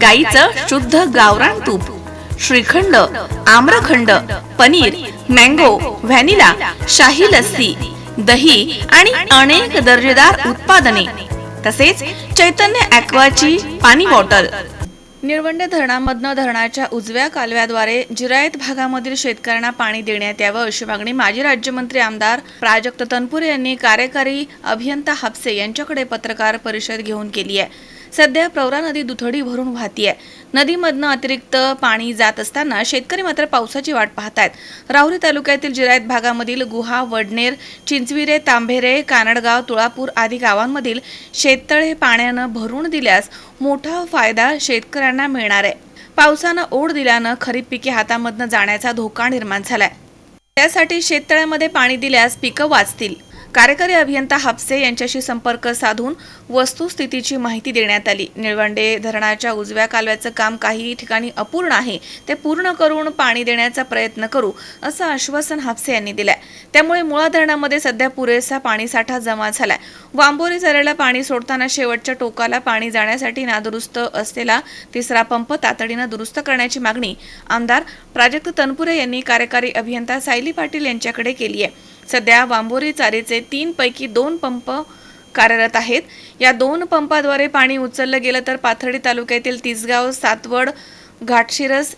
गाईचं शुद्ध गावरान तूप श्रीखंड आम्रखंड पनीर मँगो व्हॅनिला शाही लस्सी दही आणि अनेक दर्जेदार उत्पादने तसेच चैतन्य ॲक्वाची पाणी बॉटल. निळवंडे धरणामधनं धरणाच्या उजव्या कालव्याद्वारे जिरायत भागामधील शेतकऱ्यांना पाणी देण्यात यावं अशी मागणी माजी राज्यमंत्री आमदार प्राजक्त तनपुरे यांनी कार्यकारी अभियंता हापसे यांच्याकडे पत्रकार परिषद घेऊन केली आहे. सध्या प्रवरा नदी दुथडी भरून वाहतीये. नदीमधनं अतिरिक्त पाणी जात असताना शेतकरी मात्र पावसाची वाट पाहत आहेत राहुरी तालुक्यातील जिरायत भागामधील गुहा वडनेर चिंचविरे तांभेरे कानडगाव तुळापूर आदी गावांमधील शेततळे पाण्यानं भरून दिल्यास मोठा फायदा शेतकऱ्यांना मिळणार आहे. पावसानं ओढ दिल्यानं खरीप पिके हातामधनं जाण्याचा धोका निर्माण झालाय. त्यासाठी शेततळ्यामध्ये पाणी दिल्यास पिकं वाचतील. कार्यकारी अभियंता हापसे यांच्याशी संपर्क साधून वस्तुस्थितीची माहिती देण्यात आली. निळवंडे धरणाच्या उजव्या कालव्याचं काम काही ठिकाणी अपूर्ण आहे. ते पूर्ण करून पाणी देण्याचा प्रयत्न करू असं आश्वासन हापसे यांनी दिलंय. त्यामुळे मुळा धरणामध्ये सध्या पुरेसा पाणीसाठा जमा झालाय. वांबोरी झऱ्याला पाणी सोडताना शेवटच्या टोकाला पाणी जाण्यासाठी नादुरुस्त असलेला तिसरा पंप तातडीनं दुरुस्त करण्याची मागणी आमदार प्राजक्त तनपुरे यांनी कार्यकारी अभियंता सायली पाटील यांच्याकडे केली आहे सध्या वांबोरी चारीचे तीन पैकी दोन पंप कार्यरत आहेत. या दोन पंपाद्वारे पाणी उचललं गेलं तर पाथर्डी तालुक्यातील तिसगाव सातवड घाटशिरस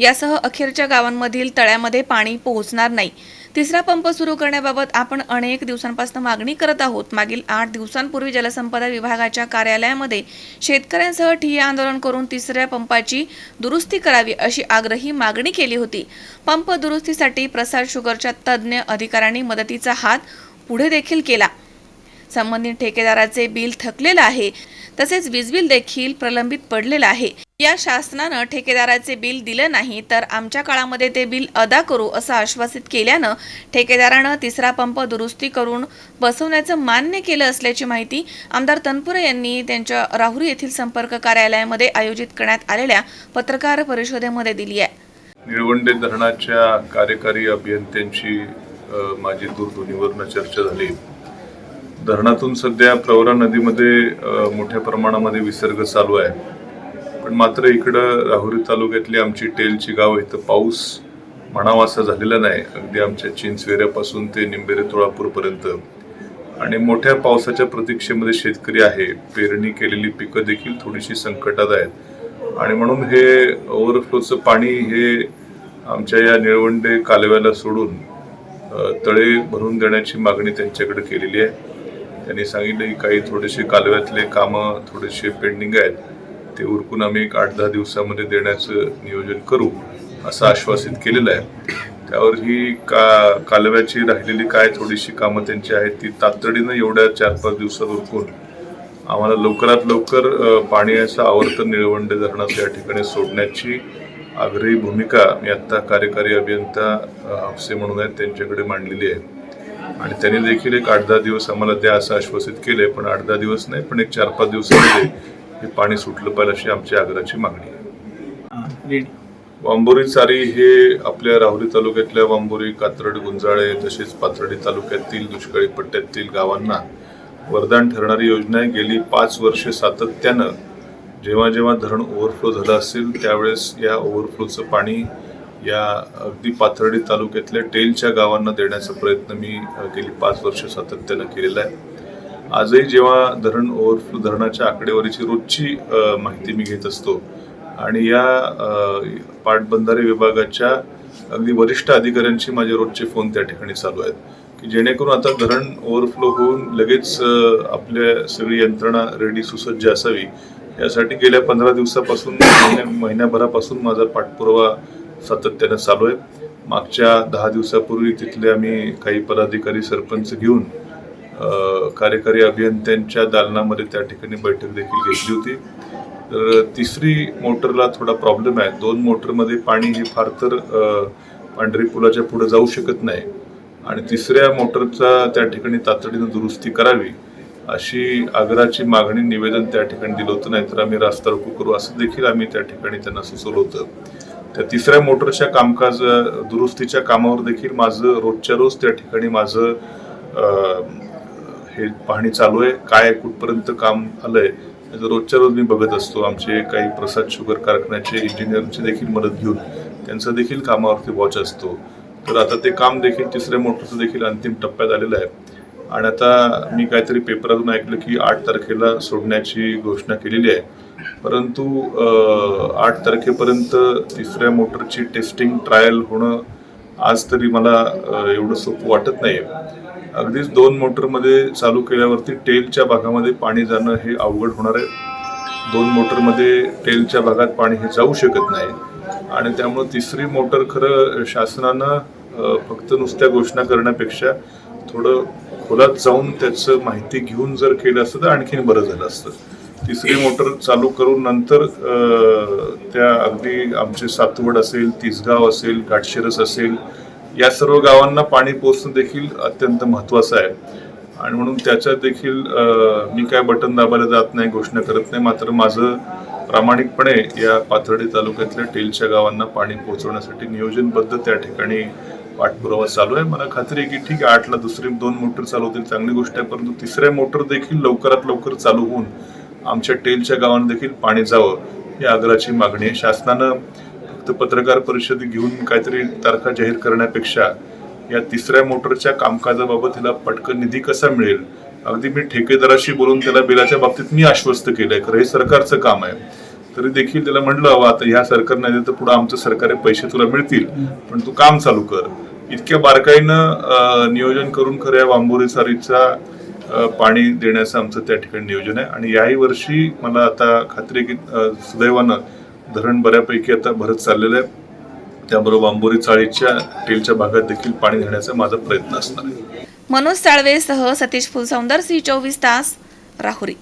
यासह अखेरच्या गावांमधील तळ्यामध्ये पाणी पोहोचणार नाही. तिसरा पंप सुरू करण्याबाबत आपण अनेक दिवसांपासून मागणी करत आहोत. मागील आठ दिवसांपूर्वी जलसंपदा विभागाच्या कार्यालयामध्ये शेतकऱ्यांसह ठिय्या आंदोलन करून तिसऱ्या पंपाची दुरुस्ती करावी अशी आग्रही मागणी केली होती. पंप दुरुस्तीसाठी प्रसार शुगरच्या तज्ज्ञ अधिकाऱ्यांनी मदतीचा हात पुढे देखील केला. संबंधित ठेकेदाराचे बिल थकलेलं आहे. तसेच वीज बिल देखील प्रलंबित पडलेलं आहे. या शासनानं ठेकेदाराचे बिल दिलं नाही तर आमच्या काळामध्ये ते बिल अदा करू असं आश्वासित केल्यानं ठेकेदारानं तिसरा पंप दुरुस्ती करून बसवण्याचं मान्य केलं असल्याची माहिती आमदार तनपुरे यांनी त्यांच्या राहुरी येथील संपर्क कार्यालयामध्ये आयोजित करण्यात आलेल्या पत्रकार परिषदेमध्ये दिली आहे. निळवंडे धरणाच्या कार्यकारी अभियंत्यांची माझी दूरध्वनीवरनं चर्चा झाली. धरणातून सध्या प्रवरा नदीमध्ये मोठ्या प्रमाणामध्ये विसर्ग चालू आहे. पण मात्र इकडं राहुरी तालुक्यातली आमची टेलची गाव इथं पाऊस म्हणावा असा झालेला नाही. अगदी आमच्या चिंचवेऱ्यापासून ते निंबेरे तुळापूरपर्यंत आणि मोठ्या पावसाच्या प्रतीक्षेमध्ये शेतकरी आहे. पेरणी केलेली पिकं देखील थोडीशी संकटात आहेत. आणि म्हणून हे ओव्हरफ्लोचं पाणी हे आमच्या या निळवंडे कालव्याला सोडून तळे भरून देण्याची मागणी त्यांच्याकडे केलेली आहे. त्यांनी सांगितलं की काही थोडेसे कालव्यातले कामं थोडेसे पेंडिंग आहेत. ते उरकून आम्ही एक आठ दहा दिवसामध्ये देण्याचं नियोजन करू असं आश्वासित केलेलं आहे. त्यावर ही का कालव्याची राहिलेली काय थोडीशी कामं त्यांची आहेत ती तातडीनं एवढ्या चार पाच दिवसात उरकून आम्हाला लवकरात लवकर पाण्याचं आवर्तन निळवंडे धरणाचं या ठिकाणी सोडण्याची आग्रही भूमिका मी आत्ता कार्यकारी अभियंता हापसे म्हणून आहेत त्यांच्याकडे मांडलेली आहे. आणि त्यांनी देखील एक आठ दहा दिवस आम्हाला द्या असं आश्वासित केले पण आठ दहा दिवस नाही पण एक चार पाच दिवसामध्ये हे पाणी सुटलं पाहिजे अशी आमची आग्रहाची मागणी आहे. वांबोरी चारी हे आपल्या राहुरी तालुक्यातल्या वांबोरी कात्रड गुंजाळे तसेच पाथर्डी तालुक्यातील दुष्काळी पट्ट्यातील गावांना वरदान ठरणारी योजना आहे. गेली पाच वर्षे सातत्यानं जेव्हा जेव्हा धरण ओव्हरफ्लो झालं असेल त्यावेळेस या ओव्हरफ्लोचं पाणी या अगदी पाथर्डी तालुक्यातल्या टेलच्या गावांना देण्याचा प्रयत्न मी गेली पाच वर्ष सातत्यानं केलेला आहे. आजही जेव्हा धरण ओव्हरफ्लो धरणाच्या आकडेवारीची रोजची माहिती मी घेत असतो आणि या पाटबंधारे विभागाच्या अगदी वरिष्ठ अधिकाऱ्यांशी माझे रोजचे फोन त्या ठिकाणी चालू आहेत की जेणेकरून आता धरण ओव्हरफ्लो होऊन लगेच आपल्या सगळी यंत्रणा रेडी सुसज्ज असावी. यासाठी गेल्या पंधरा दिवसापासून महिन्याभरापासून माझा पाठपुरावा सातत्यानं चालू आहे. मागच्या दहा दिवसापूर्वी तिथले आम्ही काही पदाधिकारी सरपंच घेऊन कार्यकारी अभियंत्यांच्या दालनामध्ये त्या ठिकाणी बैठक देखील घेतली होती. तर तिसरी मोटरला थोडा प्रॉब्लेम आहे. दोन मोटरमध्ये पाणी हे फार तर पांढरी पुलाच्या पुढे जाऊ शकत नाही. आणि तिसऱ्या मोटरचा त्या ठिकाणी तातडीनं दुरुस्ती करावी अशी आग्राची मागणी निवेदन त्या ठिकाणी दिलं होतं. नाहीतर आम्ही रास्ता रोको करू असं देखील आम्ही त्या ठिकाणी त्यांना सुचवलं होतं. त्या तिसऱ्या मोटरच्या कामकाज दुरुस्तीच्या कामावर देखील माझं रोजच्या रोज त्या ठिकाणी माझं हे पाहणी चालू आहे. काय कुठपर्यंत काम आलंय रोजच्या रोज मी बघत असतो. आमचे काही प्रसाद शुगर कारखान्याचे इंजिनियरची देखील मदत घेऊन त्यांचं देखील कामावरती वॉच असतो. तर आता ते काम देखील तिसऱ्या मोटरचं देखील अंतिम टप्प्यात आलेलं आहे. आणि आता मी काहीतरी पेपरातून ऐकलं की आठ तारखेला सोडण्याची घोषणा केलेली आहे. परंतु आठ तारखेपर्यंत तिसऱ्या मोटरची टेस्टिंग ट्रायल होणं आज तरी मला एवढं सोपं वाटत नाही अगदीच दोन मोटरमध्ये चालू केल्यावरती टेलच्या भागामध्ये पाणी जाणं हे अवघड होणार आहे. दोन मोटरमध्ये टेलच्या भागात पाणी हे जाऊ शकत नाही. आणि त्यामुळं तिसरी मोटर खरं शासनानं फक्त नुसत्या घोषणा करण्यापेक्षा थोडं खोलात जाऊन त्याचं माहिती घेऊन जर केलं असतं तर आणखीन बरं झालं असतं. तिसरी मोटर चालू करून नंतर त्या अगदी आमचे सातवड असेल तिसगाव असेल घाटशिरस असेल या सर्व गावांना पाणी पोचणं देखील अत्यंत महत्वाचं आहे. आणि म्हणून त्याच्यात देखील मी काय बटन दाबायला जात नाही घोषणा करत नाही मात्र माझं प्रामाणिकपणे या पाथर्डी तालुक्यातल्या टेलच्या गावांना पाणी पोहोचवण्यासाठी नियोजनबद्ध त्या ठिकाणी पाठपुरावा चालू आहे. मला खात्री आहे की ठीक आहे आठला दुसरी दोन मोटर चालू होतील चांगली गोष्ट आहे परंतु तिसऱ्या मोटर देखील लवकरात लवकर चालू होऊन आमच्या टेलच्या गावांना देखील पाणी जावं ही आग्रहाची मागणी आहे. शासनानं फक्त पत्रकार परिषद घेऊन काहीतरी तारखा जाहीर करण्यापेक्षा या तिसऱ्या मोटरच्या कामकाजाबाबत हिला पटकन निधी कसा मिळेल? अगदी मी ठेकेदाराशी बोलून त्याला बिलाच्या बाबतीत मी आश्वस्त केलंय खरं हे सरकारचं काम आहे. तरी देखील त्याला म्हटलं हवं आता ह्या सरकार नाही तर पुढे आमचं सरकारी पैसे तुला मिळतील पण तू काम चालू कर. इतक्या बारकाईनं नियोजन करून खरं या वांबोरी सारीचा पाणी देण्याचं आमचं त्या ठिकाणी नियोजन आहे. आणि याही वर्षी मला आता खात्री की सुदैवानं धरण बऱ्यापैकी आता भरत चाललेलं आहे. त्याबरोबर आंबोरी चाळीच्या टेलच्या भागात देखील पाणी देण्याचा माझा प्रयत्न असणार आहे. मनोज साळवेसह सतीश फुलसौंदर सी चोवीस तास राहुरी.